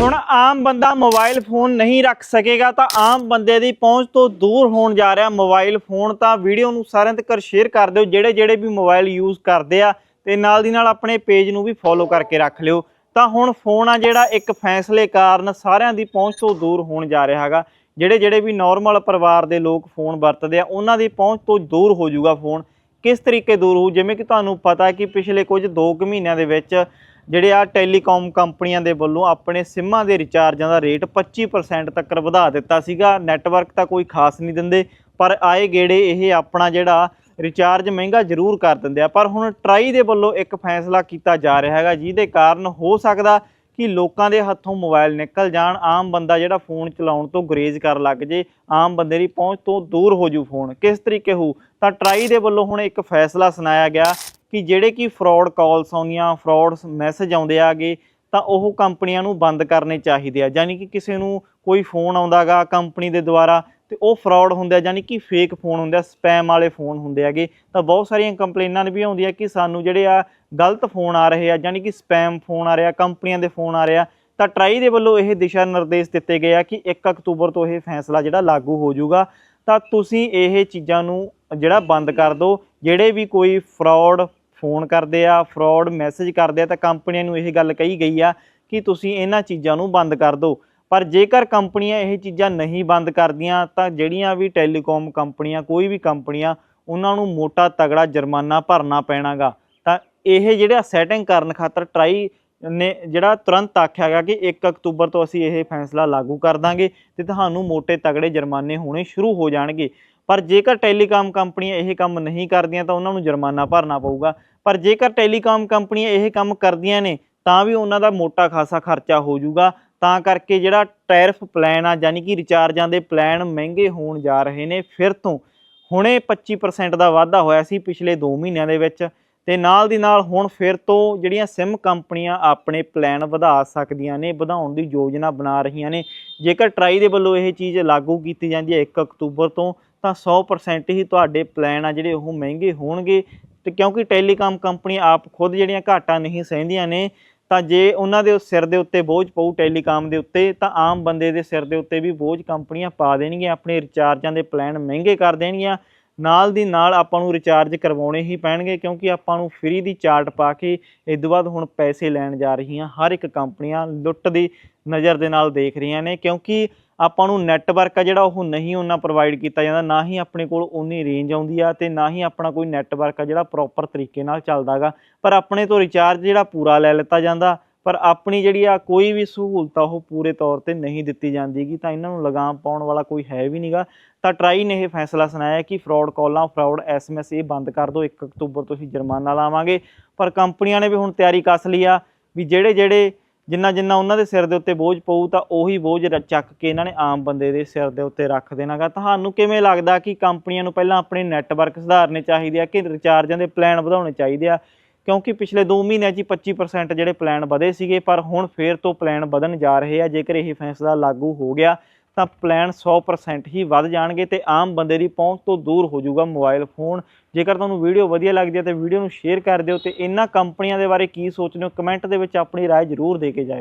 ਹੁਣ ਆਮ ਬੰਦਾ mobile phone ਨਹੀਂ ਰੱਖ ਸਕੇਗਾ ਤਾਂ ਆਮ ਬੰਦੇ ਦੀ ਪਹੁੰਚ ਤੋਂ ਦੂਰ ਹੋਣ ਜਾ ਰਿਹਾ ਮੋਬਾਈਲ ਫੋਨ, ਤਾਂ ਵੀਡੀਓ ਨੂੰ ਸਾਰਿਆਂ ਤੱਕ ਸ਼ੇਅਰ ਕਰ ਦਿਓ, ਜਿਹੜੇ ਜਿਹੜੇ ਵੀ ਮੋਬਾਈਲ ਯੂਜ਼ ਕਰਦੇ ਆ ਤੇ ਨਾਲ ਦੀ ਨਾਲ ਆਪਣੇ ਪੇਜ ਨੂੰ ਵੀ ਫੋਲੋ ਕਰਕੇ ਰੱਖ ਲਿਓ। ਤਾਂ ਹੁਣ ਫੋਨ ਆ ਜਿਹੜਾ ਇੱਕ ਫੈਸਲੇ ਕਾਰਨ ਸਾਰਿਆਂ ਦੀ ਪਹੁੰਚ ਤੋਂ ਦੂਰ ਹੋਣ ਜਾ ਰਿਹਾ ਹੈਗਾ। ਜਿਹੜੇ ਜਿਹੜੇ ਵੀ ਨਾਰਮਲ ਪਰਿਵਾਰ ਦੇ ਲੋਕ ਫੋਨ ਵਰਤਦੇ ਆ, ਉਹਨਾਂ ਦੀ ਪਹੁੰਚ ਤੋਂ ਦੂਰ ਹੋ ਜਾਊਗਾ ਫੋਨ। ਕਿਸ ਤਰੀਕੇ ਦੂਰ ਹੋਊ? ਜਿਵੇਂ ਕਿ ਤੁਹਾਨੂੰ ਪਤਾ ਕਿ ਪਿਛਲੇ ਕੁਝ 2 ਕੁ ਮਹੀਨਿਆਂ ਦੇ ਵਿੱਚ ਜਿਹੜੇ ਆ ਟੈਲੀਕਾਮ ਕੰਪਨੀਆਂ ਦੇ ਵੱਲੋਂ ਆਪਣੇ ਸਿੰਮਾਂ ਦੇ ਰਿਚਾਰਜਾਂ ਦਾ ਰੇਟ 25% ਤੱਕ ਵਧਾ ਦਿੱਤਾ ਸੀਗਾ। ਨੈਟਵਰਕ ਤਾਂ ਕੋਈ ਖਾਸ ਨਹੀਂ ਦਿੰਦੇ, ਪਰ ਆਏ ਗੇੜੇ ਇਹ ਆਪਣਾ ਜਿਹੜਾ ਰਿਚਾਰਜ ਮਹਿੰਗਾ ਜ਼ਰੂਰ ਕਰ ਦਿੰਦੇ ਆ। ਪਰ ਹੁਣ ਟਰਾਈ ਦੇ ਵੱਲੋਂ ਇੱਕ ਫੈਸਲਾ ਕੀਤਾ ਜਾ ਰਿਹਾ ਹੈਗਾ, ਜਿਹਦੇ ਕਾਰਨ ਹੋ ਸਕਦਾ ਕਿ ਲੋਕਾਂ ਦੇ ਹੱਥੋਂ ਮੋਬਾਈਲ ਨਿਕਲ ਜਾਣ, ਆਮ ਬੰਦਾ ਜਿਹੜਾ ਫੋਨ ਚਲਾਉਣ ਤੋਂ ਗੁਰੇਜ਼ ਕਰਨ ਲੱਗ ਜੇ, ਆਮ ਬੰਦੇ ਦੀ ਪਹੁੰਚ ਤੋਂ ਦੂਰ ਹੋ ਜੂ ਫੋਨ ਕਿਸ ਤਰੀਕੇ ਹੋਊ? ਤਾਂ ਟਰਾਈ ਦੇ ਵੱਲੋਂ ਹੁਣ ਇੱਕ ਫੈਸਲਾ ਸੁਣਾਇਆ ਗਿਆ ਕਿ ਜਿਹੜੇ ਕਿ ਫਰਾਡ ਕਾਲਸ ਆਉਂਦੀਆਂ ਫਰਾਡ ਮੈਸੇਜ ਆਉਂਦੇ ਆਗੇ, ਤਾਂ ਉਹ ਕੰਪਨੀਆਂ ਨੂੰ ਬੰਦ ਕਰਨੇ ਚਾਹੀਦੇ ਆ। ਯਾਨੀ ਕਿ ਕਿਸੇ ਨੂੰ ਕੋਈ ਫੋਨ ਆਉਂਦਾਗਾ ਕੰਪਨੀ ਦੇ ਦੁਆਰਾ, ਤੇ ਉਹ ਫਰਾਡ ਹੁੰਦੇ ਆ, ਯਾਨੀ ਕਿ ਫੇਕ ਫੋਨ ਹੁੰਦੇ ਆ ਸਪੈਮ ਵਾਲੇ ਫੋਨ ਹੁੰਦੇ ਹੈਗੇ ਤਾਂ ਬਹੁਤ ਸਾਰੀਆਂ ਕੰਪਲੇਨਾਂ ਵੀ ਆਉਂਦੀਆਂ ਕਿ ਸਾਨੂੰ ਜਿਹੜੇ ਆ ਗਲਤ ਫੋਨ ਆ ਰਹੇ ਆ, ਯਾਨੀ ਕਿ ਸਪੈਮ ਫੋਨ ਆ ਰਿਹਾ, ਕੰਪਨੀਆਂ ਦੇ ਫੋਨ ਆ ਰਿਹਾ, ਤਾਂ ਟਰਾਈ ਦੇ ਵੱਲੋਂ ਇਹ ਦਿਸ਼ਾ ਨਿਰਦੇਸ਼ ਦਿੱਤੇ ਗਏ ਆ ਕਿ 1 ਅਕਤੂਬਰ ਤੋਂ ਇਹ ਫੈਸਲਾ ਜਿਹੜਾ ਲਾਗੂ ਹੋ ਜਾਊਗਾ। ਤਾਂ ਤੁਸੀਂ ਇਹ ਚੀਜ਼ਾਂ ਨੂੰ ਜਿਹੜਾ ਬੰਦ ਕਰ ਦਿਓ ਜਿਹੜੇ ਵੀ ਕੋਈ ਫਰਾਡ ਫੋਨ ਕਰਦੇ ਆ ਫਰਾਡ ਮੈਸੇਜ ਕਰਦੇ ਆ, ਤਾਂ ਕੰਪਨੀਆਂ ਨੂੰ ਇਹ ਗੱਲ ਕਹੀ ਗਈ ਆ ਕਿ ਤੁਸੀਂ ਇਹਨਾਂ ਚੀਜ਼ਾਂ ਨੂੰ ਬੰਦ ਕਰ ਦਿਓ। ਪਰ ਜੇਕਰ ਕੰਪਨੀਆਂ ਇਹ ਚੀਜ਼ਾਂ ਨਹੀਂ ਬੰਦ ਕਰਦੀਆਂ, ਤਾਂ ਜਿਹੜੀਆਂ ਵੀ ਟੈਲੀਕਾਮ ਕੰਪਨੀਆਂ, ਕੋਈ ਵੀ ਕੰਪਨੀਆਂ, ਉਹਨਾਂ ਨੂੰ ਮੋਟਾ ਤਗੜਾ ਜੁਰਮਾਨਾ ਭਰਨਾ ਪੈਣਾਗਾ। ਤਾਂ ਇਹ ਜਿਹੜਾ ਸੈਟਿੰਗ ਕਰਨ ਖਾਤਰ ਟਰਾਈ ਨੇ ਜਿਹੜਾ ਤੁਰੰਤ ਆਖਿਆ ਗਿਆ ਕਿ 1 ਅਕਤੂਬਰ ਤੋਂ ਅਸੀਂ ਇਹ ਫੈਸਲਾ ਲਾਗੂ ਕਰ ਦਾਂਗੇ ਤੇ ਤੁਹਾਨੂੰ ਮੋਟੇ ਤਗੜੇ ਜੁਰਮਾਨੇ ਹੋਣੇ ਸ਼ੁਰੂ ਹੋ ਜਾਣਗੇ। ਪਰ ਜੇਕਰ ਟੈਲੀਕਾਮ ਕੰਪਨੀਆਂ ਇਹ ਕੰਮ ਨਹੀਂ ਕਰਦੀਆਂ ਤਾਂ ਉਹਨਾਂ ਨੂੰ ਜੁਰਮਾਨਾ ਭਰਨਾ ਪਊਗਾ। ਪਰ ਜੇਕਰ ਟੈਲੀਕਾਮ ਕੰਪਨੀਆਂ ਇਹ ਕੰਮ ਕਰਦੀਆਂ ਨੇ, ਤਾਂ ਵੀ ਉਹਨਾਂ ਦਾ ਮੋਟਾ ਖਾਸਾ ਖਰਚਾ ਹੋ ਜਾਊਗਾ। ਤਾਂ ਕਰਕੇ ਜਿਹੜਾ ਟੈਰਿਫ ਪਲਾਨ ਆ ਯਾਨੀ ਕਿ ਰਿਚਾਰਜਾਂ ਦੇ ਪਲਾਨ ਮਹਿੰਗੇ ਹੋਣ ਜਾ ਰਹੇ ਨੇ, ਫਿਰ ਤੋਂ ਹੁਣੇ 25% ਦਾ ਵਾਧਾ ਹੋਇਆ ਸੀ ਪਿਛਲੇ 2 ਮਹੀਨਿਆਂ ਦੇ ਵਿੱਚ ਤੇ ਨਾਲ ਦੀ ਨਾਲ ਹੁਣ ਫਿਰ ਤੋਂ ਜਿਹੜੀਆਂ ਸਿਮ ਕੰਪਨੀਆਂ ਆਪਣੇ ਪਲਾਨ ਵਧਾ ਸਕਦੀਆਂ ਨੇ, ਵਧਾਉਣ ਦੀ ਯੋਜਨਾ ਬਣਾ ਰਹੀਆਂ ਨੇ। ਜੇਕਰ ਟਰਾਈ ਦੇ ਵੱਲੋਂ ਇਹ ਚੀਜ਼ ਲਾਗੂ ਕੀਤੀ ਜਾਂਦੀ ਹੈ 1 ਅਕਤੂਬਰ ਤੋਂ ਤਾਂ 100% ਹੀ ਤੁਹਾਡੇ ਪਲਾਨ ਆ ਜਿਹੜੇ ਉਹ ਮਹਿੰਗੇ ਹੋਣਗੇ। ਤੇ ਕਿਉਂਕਿ ਟੈਲੀਕਾਮ ਕੰਪਨੀ ਆਪ ਖੁਦ ਜਿਹੜੀਆਂ ਘਾਟਾਂ ਨਹੀਂ ਸਹਿੰਦੀਆਂ ਨੇ, ਤਾਂ ਜੇ ਉਹਨਾਂ ਦੇ ਸਿਰ ਦੇ ਉੱਤੇ ਬੋਝ ਪਊ ਟੈਲੀਕਾਮ ਦੇ ਉੱਤੇ, ਤਾਂ ਆਮ ਬੰਦੇ ਦੇ ਸਿਰ ਦੇ ਉੱਤੇ ਵੀ ਬੋਝ ਕੰਪਨੀਆਂ ਪਾ ਦੇਣਗੀਆਂ, ਆਪਣੇ ਰਿਚਾਰਜਾਂ ਦੇ ਪਲਾਨ ਮਹਿੰਗੇ ਕਰ ਦੇਣਗੀਆਂ। ਨਾਲ ਦੀ ਨਾਲ ਆਪਾਂ ਨੂੰ ਰਿਚਾਰਜ ਕਰਵਾਉਣੇ ਹੀ ਪੈਣਗੇ, ਕਿਉਂਕਿ ਆਪਾਂ ਨੂੰ ਫ੍ਰੀ ਦੀ ਚਾਰਟ ਪਾ ਕੇ ਇਸ ਤੋਂ ਬਾਅਦ ਹੁਣ ਪੈਸੇ ਲੈਣ ਜਾ ਰਹੀਆਂ ਹਰ ਇੱਕ ਕੰਪਨੀਆਂ ਲੁੱਟ ਦੀ ਨਜ਼ਰ ਦੇ ਨਾਲ ਦੇਖ ਰਹੀਆਂ ਨੇ, ਕਿਉਂਕਿ ਆਪਾਂ ਨੂੰ ਨੈਟਵਰਕ ਆ ਜਿਹੜਾ ਉਹ ਨਹੀਂ ਉਹਨਾਂ ਪ੍ਰੋਵਾਈਡ ਕੀਤਾ ਜਾਂਦਾ, ਨਾ ਹੀ ਆਪਣੇ ਕੋਲ ਉਨੀ ਰੇਂਜ ਆਉਂਦੀ ਆ ਤੇ ਨਾ ਹੀ ਆਪਣਾ ਕੋਈ ਨੈਟਵਰਕ ਆ ਜਿਹੜਾ ਪ੍ਰੋਪਰ ਤਰੀਕੇ ਨਾਲ ਚੱਲਦਾਗਾ। ਪਰ ਆਪਣੇ ਤੋਂ ਰਿਚਾਰਜ ਜਿਹੜਾ ਪੂਰਾ ਲੈ ਲਿੱਤਾ ਜਾਂਦਾ, ਪਰ ਆਪਣੀ ਜਿਹੜੀ ਆ ਕੋਈ ਵੀ ਸਹੂਲਤ ਆ ਉਹ ਪੂਰੇ ਤੌਰ ਤੇ ਨਹੀਂ ਦਿੱਤੀ ਜਾਂਦੀਗੀ, ਤਾਂ ਇਹਨਾਂ ਨੂੰ ਲਗਾਮ ਪਾਉਣ ਵਾਲਾ ਕੋਈ ਹੈ ਵੀ ਨਹੀਂਗਾ ਤਾਂ ਟਰਾਈ ਨੇ ਇਹ ਫੈਸਲਾ ਸੁਣਾਇਆ ਕਿ ਫਰਾਡ ਕਾਲਾਂ ਫਰਾਡ ਐਸਐਮਐਸ ਇਹ ਬੰਦ ਕਰ ਦਿਓ 1 ਅਕਤੂਬਰ ਤੋਂ ਅਸੀਂ ਜੁਰਮਾਨਾ ਲਾਵਾਂਗੇ। ਪਰ ਕੰਪਨੀਆਂ ਨੇ ਵੀ ਹੁਣ ਤਿਆਰੀ ਕੱਸ ਲਈ ਆ ਵੀ ਜਿਹੜੇ ਜਿਹੜੇ ਜਿੰਨਾ ਜਿੰਨਾ ਉਹਨਾਂ ਦੇ ਸਿਰ ਦੇ ਉੱਤੇ ਬੋਝ ਪਊ ਤਾਂ ਉਹੀ ਬੋਝ ਰ- ਚੱਕ ਕੇ ਇਹਨਾਂ ਨੇ ਆਮ ਬੰਦੇ ਦੇ ਸਿਰ ਦੇ ਉੱਤੇ ਰੱਖ ਦੇਣਾਗਾ। ਤੁਹਾਨੂੰ ਕਿਵੇਂ ਲੱਗਦਾ ਕਿ ਕੰਪਨੀਆਂ ਨੂੰ ਪਹਿਲਾਂ ਆਪਣੇ ਨੈਟਵਰਕ ਸੁਧਾਰਨੇ ਚਾਹੀਦੇ ਆ ਕਿ ਰਿਚਾਰਜਾਂ ਦੇ ਪਲਾਨ ਵਧਾਉਣੇ ਚਾਹੀਦੇ ਆ? ਕਿਉਂਕਿ ਪਿਛਲੇ 2 ਮਹੀਨਿਆਂ 'ਚ ਹੀ 25% ਜਿਹੜੇ ਪਲਾਨ ਵਧੇ ਸੀਗੇ, ਪਰ ਹੁਣ ਫੇਰ ਤੋਂ ਪਲਾਨ ਵਧਣ ਜਾ ਰਹੇ ਆ, ਜੇਕਰ ਇਹ ਫੈਸਲਾ ਲਾਗੂ ਹੋ ਗਿਆ ਤਾਂ ਪਲਾਨ 100% ਹੀ ਵੱਧ ਜਾਣਗੇ ਤੇ ਆਮ ਬੰਦੇ ਦੀ ਪਹੁੰਚ ਤੋਂ ਦੂਰ ਹੋ ਜਾਊਗਾ ਮੋਬਾਈਲ ਫੋਨ ਜੇਕਰ ਤੁਹਾਨੂੰ ਵੀਡੀਓ ਵਧੀਆ ਲੱਗਦੀ ਹੈ ਤਾਂ ਵੀਡੀਓ ਨੂੰ ਸ਼ੇਅਰ ਕਰ ਦਿਓ ਤੇ ਇਹਨਾਂ ਕੰਪਨੀਆਂ ਦੇ ਬਾਰੇ ਕੀ ਸੋਚਦੇ ਹੋ ਕਮੈਂਟ ਦੇ ਵਿੱਚ ਆਪਣੀ رائے ਜ਼ਰੂਰ ਦੇ ਕੇ ਜਾਇਓ